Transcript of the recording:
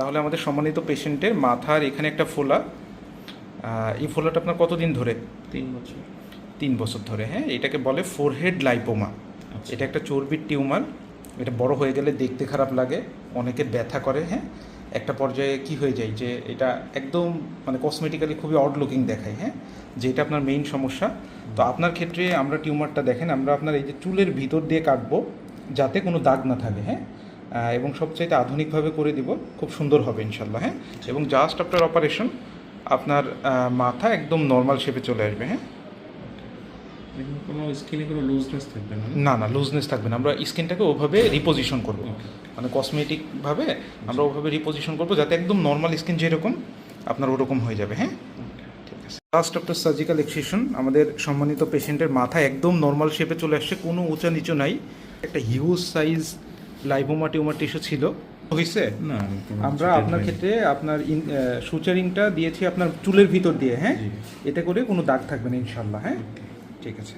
তাহলে আমাদের সম্মানিত পেশেন্টের মাথার এখানে একটা ফোলা। এই ফোলাটা আপনার কতদিন ধরে? তিন বছর। তিন বছর ধরে হ্যাঁ? এটাকে বলে ফোরহেড লাইপোমা আচ্ছা। এটা একটা চর্বির টিউমার। এটা বড় হয়ে গেলে দেখতে খারাপ লাগে অনেকের ব্যথা করে হ্যাঁ? একটা পর্যায়ে কি হয়ে যায় যে এটা একদম মানে কসমেটিক্যালি খুবই অড লুকিং দেখায় হ্যাঁ? যে এটা আপনার মেইন সমস্যা। তো আপনার ক্ষেত্রে আমরা টিউমারটা দেখেন আমরা আপনার এই যে চুলের ভিতর দিয়ে কাটবো যাতে কোনো দাগ না থাকে হ্যাঁ? এবং সবচাইতে আধুনিকভাবে করে দিব খুব সুন্দর হবে ইনশাল্লাহ হ্যাঁ? এবং জাস্ট আফটার অপারেশন আপনার মাথা একদম নর্মাল শেপে চলে আসবে হ্যাঁ? কোনো স্কিনে কোনো লুজনেস থাকবে না না? না লুজনেস থাকবে না। আমরা স্কিনটাকে ওভাবে রিপোজিশন করব. মানে কসমেটিকভাবে আমরা ওভাবে রিপোজিশন করব যাতে একদম নর্মাল স্কিন যেরকম আপনার ওরকম হয়ে যাবে হ্যাঁ? ঠিক আছে। লাস্ট আফটার সার্জিক্যাল এক্সিশন আমাদের সম্মানিত পেশেন্টের মাথা একদম নর্মাল শেপে চলে আসছে কোনো উঁচা নিচু নাই। একটা huge size lipoma tumour tissue ছিল। হয়েছে না আমরা আপনার ক্ষেত্রে আপনার সুচারিংটা দিয়েছি আপনার চুলের ভিতর দিয়ে হ্যাঁ? এটা এতে করে কোনো দাগ থাকবে না ইনশাল্লাহ হ্যাঁ? ঠিক আছে।